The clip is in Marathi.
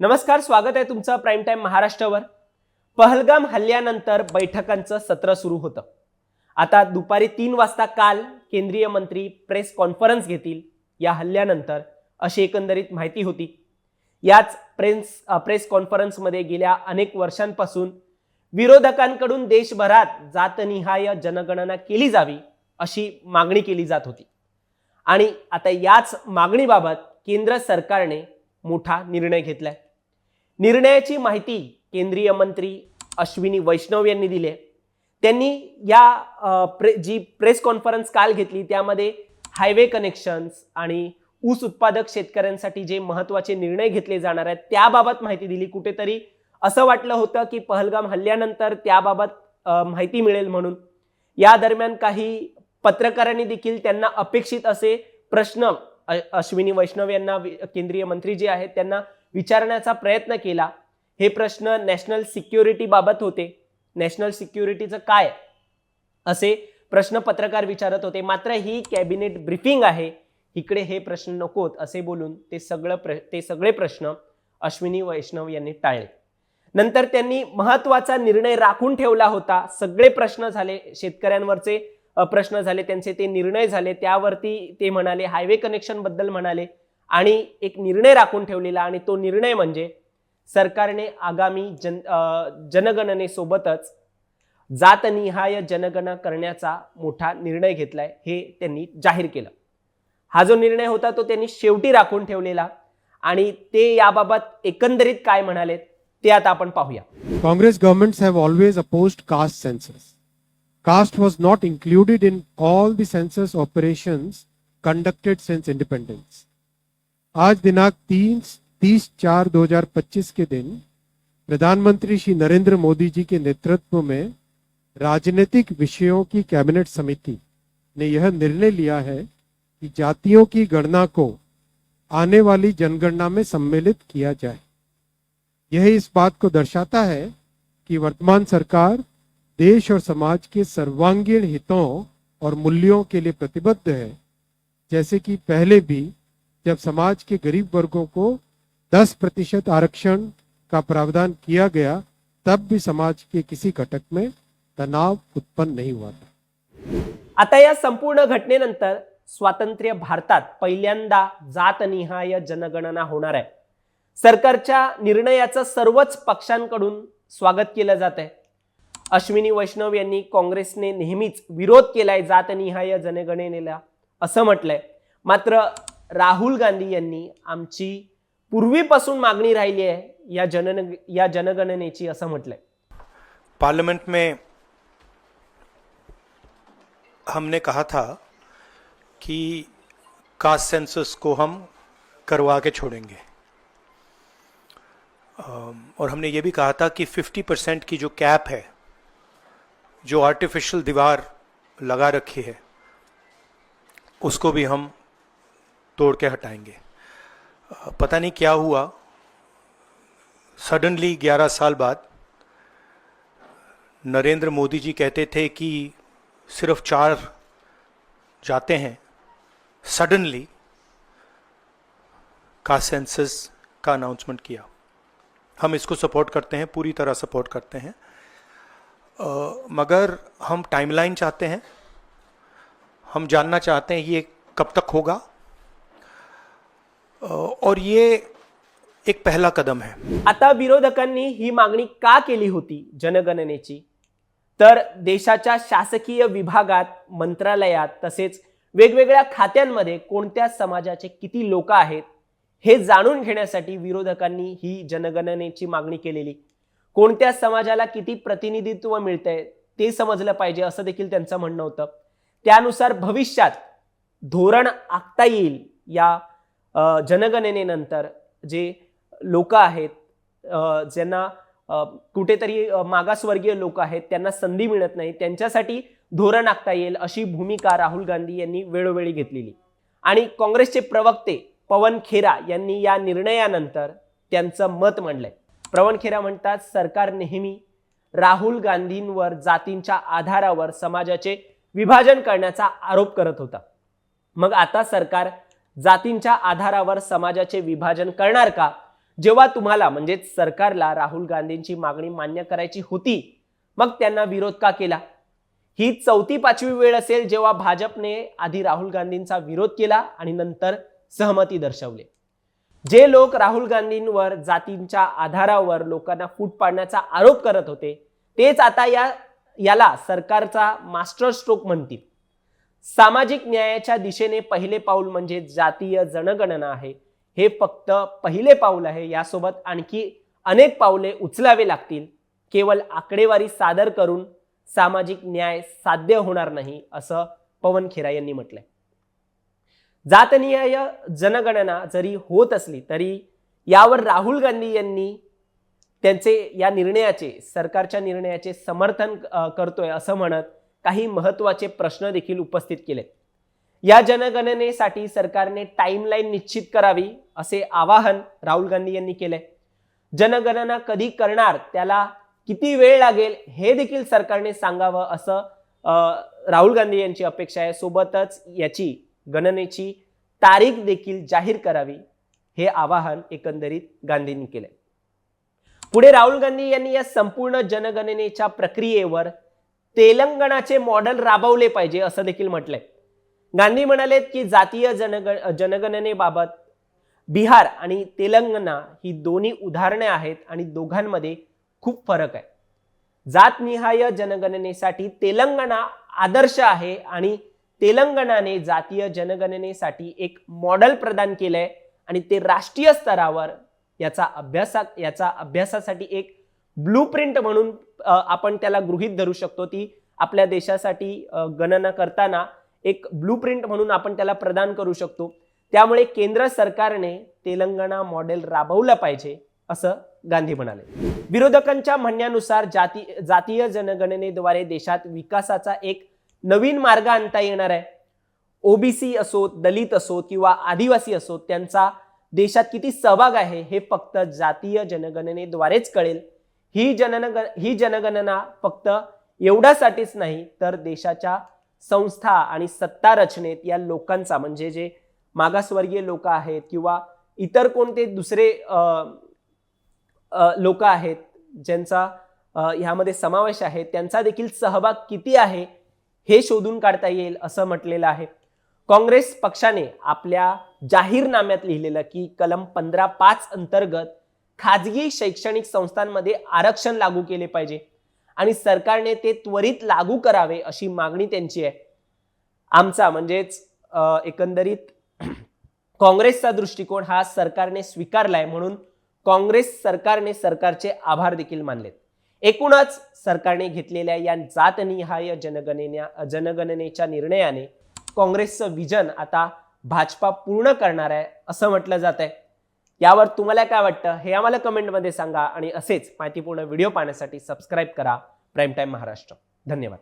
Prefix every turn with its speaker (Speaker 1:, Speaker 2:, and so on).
Speaker 1: नमस्कार स्वागत आहे तुमचं प्राईम टाईम महाराष्ट्रावर. पहलगाम हल्ल्यानंतर बैठकांचं सत्र सुरू होतं. आता दुपारी तीन वाजता काल केंद्रीय मंत्री प्रेस कॉन्फरन्स घेतील. या हल्ल्यानंतर अशी एकंदरीत माहिती होती. याच प्रेस प्रेस कॉन्फरन्समध्ये गेल्या अनेक वर्षांपासून विरोधकांकडून देशभरात जातनिहाय जनगणना केली जावी अशी मागणी केली जात होती. आणि आता याच मागणीबाबत केंद्र सरकारने मोठा निर्णय घेतलाय. निर्णयाची माहिती केंद्रीय मंत्री अश्विनी वैष्णव यांनी दिली आहे. त्यांनी या प्रे जी प्रेस कॉन्फरन्स काल घेतली त्यामध्ये हायवे कनेक्शन्स आणि ऊस उत्पादक शेतकऱ्यांसाठी जे महत्त्वाचे निर्णय घेतले जाणार आहेत त्याबाबत माहिती दिली. कुठेतरी असं वाटलं होतं की पहलगाम हल्ल्यानंतर त्याबाबत माहिती मिळेल म्हणून. या दरम्यान काही पत्रकारांनी देखील त्यांना अपेक्षित असे प्रश्न अश्विनी वैष्णव यांना केंद्रीय मंत्री जे आहेत त्यांना विचारण्याचा प्रयत्न केला. हे प्रश्न नॅशनल सिक्युरिटी बाबत होते. नॅशनल सिक्युरिटीचं काय? असे प्रश्न पत्रकार विचारत होते. मात्र ही कॅबिनेट ब्रीफिंग आहे. इकडे हे प्रश्न नकोत असे बोलून ते सगळं प्र ते सगळे प्रश्न अश्विनी वैष्णव यांनी टाळले. नंतर त्यांनी महत्त्वाचा निर्णय राखून ठेवला होता. सगळे प्रश्न झाले. शेतकऱ्यांवरचे प्रश्न झाले त्यांचे ते निर्णय झाले त्यावरती ते म्हणाले हायवे कनेक्शनबद्दल म्हणाले आणि एक निर्णय राखून ठेवलेला आणि तो निर्णय म्हणजे सरकारने आगामी जन जनगणनेसोबतच जातनिहाय जनगणना करण्याचा मोठा निर्णय घेतलाय हे त्यांनी जाहीर केलं. हा जो निर्णय होता तो त्यांनी शेवटी राखून ठेवलेला आणि ते याबाबत एकंदरीत काय म्हणालेत ते आता आपण पाहूया.
Speaker 2: Congress government have always oppose caste census Caste was not included in all the census operations conducted since independence. आज दिनांक तीन, तीस चार 2025 के दिन प्रधानमंत्री श्री नरेंद्र मोदी जी के नेतृत्व में राजनीतिक विषयों की कैबिनेट समिति ने यह निर्णय लिया है कि जातियों की गणना को आने वाली जनगणना में सम्मिलित किया जाए यह इस बात को दर्शाता है कि वर्तमान सरकार देश और समाज के सर्वांगीण हितों और मूल्यों के लिए प्रतिबद्ध है। जैसे कि पहले भी जब समाज के गरीब वर्गों को 10 प्रतिशत आरक्षण का प्रावधान किया गया तब भी समाज के किसी घटक में तनाव उत्पन्न नहीं हुआ था।
Speaker 1: आता या संपूर्ण घटनेनंतर स्वातंत्र्य भारतात पहिल्यांदा जातनिहाय जनगणना होणार आहे. सरकारच्या निर्णयाचं सर्वच पक्षांकडून स्वागत केलं जात आहे अश्विनी वैष्णव यांनी काँग्रेसने नेहमीच विरोध केलाय जातनिहाय जनगणनेला असं म्हटलंय. मात्र राहुल गांधी यांनी आमची पूर्वीपासून मागणी राहिली आहे या जन या जनगणनेची असं म्हटलंय.
Speaker 3: पार्लियामेंट में हमने कहा था कि कास्ट सेंसस को हम करवा के छोड़ेंगे। और हमने ये भी कहा था कि 50 परसेंट की जो कैप है जो आर्टिफिशियल दीवार लगा रखी है, उसको भी हम तोड़ के हटाएँगे। पता नहीं क्या हुआ। सडनली 11 साल बाद, नरेंद्र मोदी जी कहते थे कि सिर्फ़ चार जाते हैं। सडनली का सेंसस का अनाउंसमेंट किया। हम इसको सपोर्ट करते हैं, पूरी तरह सपोर्ट करते हैं। मगर हम टाइमलाइन चाहते हैं। हम जानना चाहते हैं ये कब तक होगा। और ये एक पहला कदम है।
Speaker 1: आता विरोधकांनी ही मागणी का केली होती जनगणनेची? तर देशाच्या शासकीय विभागात मंत्रालयात तसेच वेगवेगळ्या खात्यांमध्ये कोणत्या समाजाचे किती लोक आहेत हे जाणून घेण्यासाठी विरोधकांनी ही जनगणनेची मागणी केलेली. कोणत्या समाजाला किती प्रतिनिधित्व मिळतंय ते समजलं पाहिजे असं देखील त्यांचं म्हणणं होतं. त्यानुसार भविष्यात धोरण आखता येईल या जनगणनेनंतर जे लोक आहेत ज्यांना कुठेतरी मागासवर्गीय लोक आहेत त्यांना संधी मिळत नाही त्यांच्यासाठी धोरण आखता येईल अशी भूमिका राहुल गांधी यांनी वेळोवेळी घेतलेली. आणि काँग्रेसचे प्रवक्ते पवन खेरा यांनी या निर्णयानंतर त्यांचं मत मांडलंय. पवन खेरा म्हणतात सरकार नेहमी राहुल गांधींवर जातींच्या आधारावर समाजाचे विभाजन करण्याचा आरोप करत होता. मग आता सरकार जातींच्या आधारावर समाजाचे विभाजन करणार का? जेव्हा तुम्हाला म्हणजेच सरकारला राहुल गांधींची मागणी मान्य करायची होती मग त्यांना विरोध का केला? ही चौथी पाचवी वेळ असेल जेव्हा भाजपने आधी राहुल गांधींचा विरोध केला आणि नंतर सहमती दर्शवली. जे लोक राहुल गांधींवर जातींच्या आधारावर लोकांना फूट पाडण्याचा आरोप करत होते तेच आता या याला सरकारचा मास्टर स्ट्रोक म्हणतील. सामाजिक न्यायाच्या दिशेने पहिले पाऊल म्हणजे जातीय जनगणना आहे. हे फक्त पहिले पाऊल आहे यासोबत आणखी अनेक पावले उचलावे लागतील. केवळ आकडेवारी सादर करून सामाजिक न्याय साध्य होणार नाही असं पवन खेरा यांनी म्हटलंय. जातनिहाय जनगणना जरी होत असली तरी यावर राहुल गांधी यांनी त्यांचे या निर्णयाचे सरकारच्या निर्णयाचे समर्थन करतोय असं म्हणत काही महत्त्वाचे प्रश्न देखील उपस्थित केले या जनगणनेसाठी सरकारने टाईमलाईन निश्चित करावी असे आवाहन राहुल गांधी यांनी केले जनगणना कधी करणार त्याला किती वेळ लागेल हे देखील सरकारने सांगावं असं राहुल गांधी यांची अपेक्षा आहे. सोबतच याची गणनेची तारीख देखील जाहीर करावी हे आवाहन एकंदरीत गांधींनी केले पुढे राहुल गांधी यांनी या संपूर्ण जनगणनेच्या प्रक्रियेवर तेलंगणाचे मॉडेल राबवले पाहिजे असं देखील म्हटलंय. गांधी म्हणालेत की जातीय जनग जनगणनेबाबत बिहार आणि तेलंगणा ही दोन्ही उदाहरणे आहेत आणि दोघांमध्ये खूप फरक आहे. जातनिहाय जनगणनेसाठी तेलंगणा आदर्श आहे आणि तेलंगणाने जातीय जनगणनेसाठी एक मॉडेल प्रदान केलंय आणि ते राष्ट्रीय स्तरावर याचा अभ्यासा याचा अभ्यासासाठी एक ब्लू प्रिंट म्हणून आपण त्याला गृहीत धरू शकतो. ती आपल्या देशासाठी गणना करताना एक ब्लू प्रिंट म्हणून आपण त्याला प्रदान करू शकतो. त्यामुळे केंद्र सरकारने तेलंगणा मॉडेल राबवलं पाहिजे असं गांधी म्हणाले. विरोधकांच्या म्हणण्यानुसार जाती जातीय जनगणनेद्वारे देशात विकासाचा एक नवीन मार्ग आणता येणार आहे. ओबीसी असोत दलित असोत किंवा आदिवासी असोत त्यांचा देशात किती सहभाग आहे हे फक्त जातीय जनगणनेद्वारेच कळेल. ही जननग ही जनगणना फक्त एवढ्यासाठीच नाही तर देशाच्या संस्था आणि सत्ता रचनेत या लोकांचा म्हणजे जे मागासवर्गीय लोक आहेत किंवा इतर कोणते दुसरे लोक आहेत ज्यांचा ह्यामध्ये समावेश आहे त्यांचा देखील सहभाग किती आहे हे शोधून काढता येईल असं म्हटलेलं आहे. काँग्रेस पक्षाने आपल्या जाहीरनाम्यात लिहिलेलं की कलम पंधरा पाच अंतर्गत खाजगी शैक्षणिक संस्थांमध्ये आरक्षण लागू केले पाहिजे आणि सरकारने ते त्वरित लागू करावे अशी मागणी त्यांची आहे. आमचा म्हणजेच एकंदरीत काँग्रेसचा दृष्टिकोन हा सरकारने स्वीकारलाय म्हणून काँग्रेस सरकारने सरकारचे आभार देखील मानलेत. एकूणच सरकारने घेतलेल्या या जातनिहाय जनगणने जनगणनेच्या निर्णयाने काँग्रेसचं विजन आता भाजपा पूर्ण करणार आहे असं म्हटलं जात आहे यावर तुम्हाला काय वाटतं हे आम्हाला कमेंटमध्ये सांगा आणि असेच माहितीपूर्ण व्हिडिओ पाहण्यासाठी सबस्क्राईब करा. प्राईम टाईम महाराष्ट्र धन्यवाद.